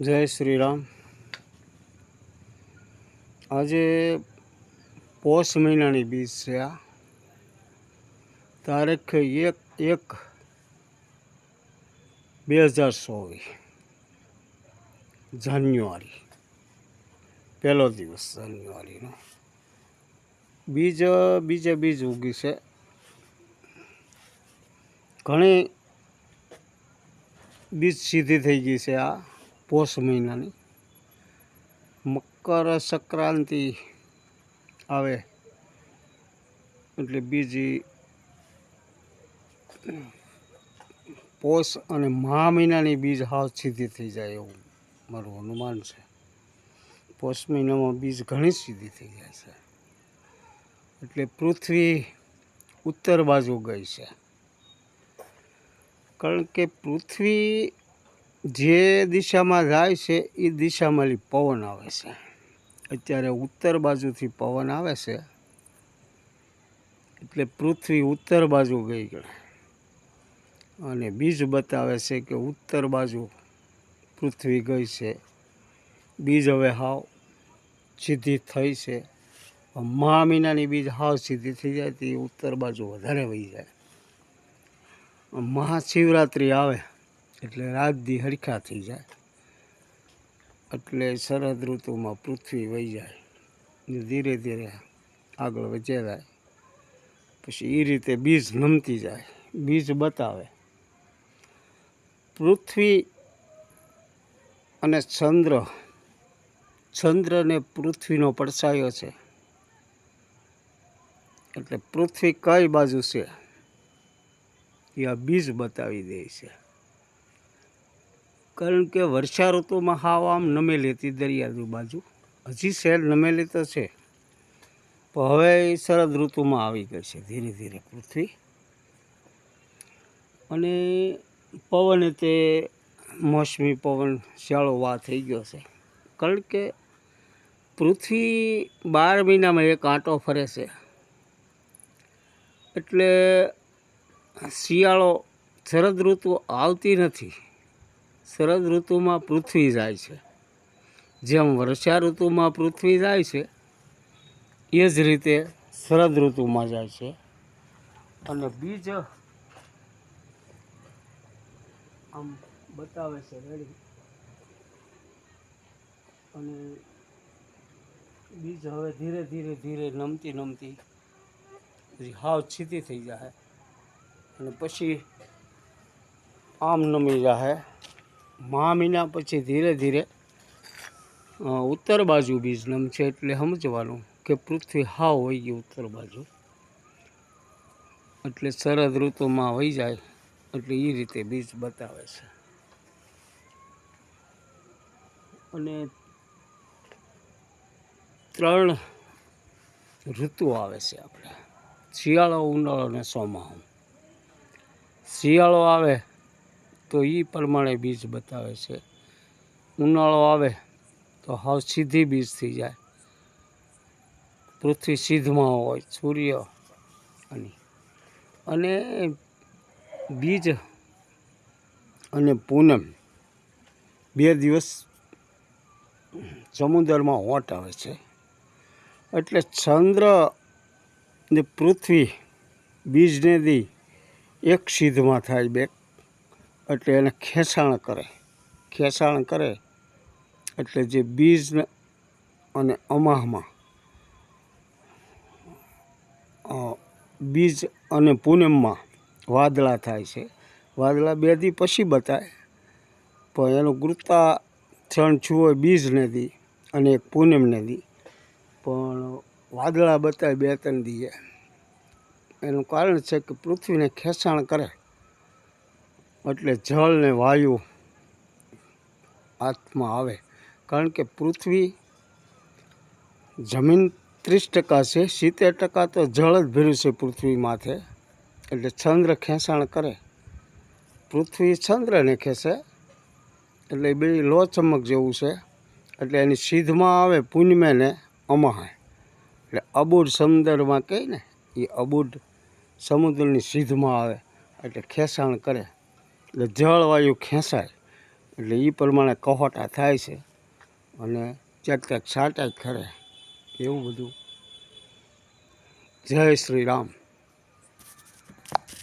જય શ્રી રામ આજે પોષ મહિનાની બીજ છે આ. તારીખ એક એક બે હજાર ચોવીસ જાન્યુઆરી. પહેલો દિવસ જાન્યુઆરીનો. બીજ, બીજે બીજ ઉગી છે. ઘણી બીજ સીધી થઈ ગઈ છે આ. પોષ મહિનાની. મકર સંક્રાંતિ આવે એટલે બીજી પોષ અને મહા મહિનાની બીજ હાવ સીધી થઈ જાય એવું મારું અનુમાન છે. પોષ મહિનામાં બીજ ઘણી સીધી થઈ જાય છે. એટલે પૃથ્વી ઉત્તર બાજુ ગઈ છે. કારણ કે પૃથ્વી જે દિશામાં જાય છે, એ દિશામાંથી પવન આવે છે. અત્યારે ઉત્તર બાજુથી પવન આવે છે, એટલે પૃથ્વી ઉત્તર બાજુ ગઈ ગણે અને બીજ બતાવે છે કે ઉત્તર બાજુ પૃથ્વી ગઈ છે. બીજ હવે હાવ સીધી થઈ છે. મહા મહિનાની બીજ હાવ સીધી થઈ જાય તે ઉત્તર બાજુ વધારે વહી જાય. મહાશિવરાત્રિ આવે. એટલે રાત દી હરખા થઈ જાય. એટલે શરદ ઋતુમાં પૃથ્વી વહી જાય ને ધીરે ધીરે આગળ વધે જાય પછી એ રીતે બીજ નમતી જાય, બીજ બતાવે. પૃથ્વી અને ચંદ્ર, ચંદ્રને પૃથ્વીનો પડછાયો છે. એટલે પૃથ્વી કઈ બાજુ છે? એ આ બીજ બતાવી દે છે. કારણ કે વર્ષા ઋતુમાં હાવ આમ નમેલી હતી દરિયાની બાજુ હજી શહેર નમેલી તો છે. પણ હવે શરદ ઋતુમાં આવી ગઈ છે ધીરે ધીરે પૃથ્વી. અને પવન તે મોસમી પવન, શિયાળો વા થઈ ગયો છે. કારણ કે પૃથ્વી બાર મહિનામાં એક આંટો ફરે છે. એટલે શિયાળો, શરદ ઋતુ આવતી નથી. શરદ ઋતુમાં પૃથ્વી જાય છે. જેમ વર્ષા ઋતુમાં પૃથ્વી જાય છે, એ જ રીતે શરદ ઋતુમાં જાય છે. અને બીજ આમ બતાવે છે રેડી અને બીજ હવે ધીરે ધીરે ધીરે નમતી નમતી હાવ છીતી થઈ જાય અને પછી આમ નમી જાય મહા મહિના પછી ધીરે ધીરે ઉત્તર બાજુ બીજ નમશે એટલે સમજવાનું કે પૃથ્વી હાવ વહી ગઈ ઉત્તર બાજુ. એટલે શરદ ઋતુમાં વહી જાય એટલે એ રીતે બીજ બતાવે છે. અને ત્રણ ઋતુ આવે છે આપણે શિયાળો, ઉનાળો અને ચોમાસું શિયાળો આવે તો એ પ્રમાણે બીજ બતાવે છે. ઉનાળો આવે તો હાવ સીધી બીજ થઈ જાય. પૃથ્વી સીધમાં હોય, સૂર્ય અને અને બીજ અને પૂનમ બે દિવસ સમુદ્રમાં હોટ આવે છે. એટલે ચંદ્ર ને પૃથ્વી બીજને દી એક સીધમાં થાય, બે એટલે એને ખેંચાણ કરે. ખેંચાણ કરે એટલે જે બીજ અને અમાહમાં બીજ અને પૂનમમાં વાદળા થાય છે. વાદળા બે દી પછી બતાય, પણ એનું ગુરુત્વાકર્ષણ છું હોય બીજ નદી અને એક પૂનમ નદી પણ વાદળા બતાવે બે ત્રણ દીએ. એનું કારણ છે કે પૃથ્વીને ખેંચાણ કરે. એટલે જળ ને વાયુ હાથમાં આવે. કારણ કે પૃથ્વી જમીન ત્રીસ ટકા છે, સિત્તેર ટકા તો જળ જ ભર્યું છે પૃથ્વી માથે. એટલે ચંદ્ર ખેંચાણ કરે. પૃથ્વી ચંદ્રને ખેંચે. એટલે બે લો ચમક જેવું છે. એટલે એની સીધમાં આવે પૂનમે ને અમાહે. એટલે અબુડ સમુદ્રમાં કહે ને એ અબુડ સમુદ્રની સીધમાં આવે. એટલે ખેંચાણ કરે. એટલે જળવાયુ ખેંચાય. એટલે એ પ્રમાણે કહોટા થાય છે અને ક્યાંક ક્યાંક છાંટાય ખરે. એવું બધું. જય શ્રી રામ.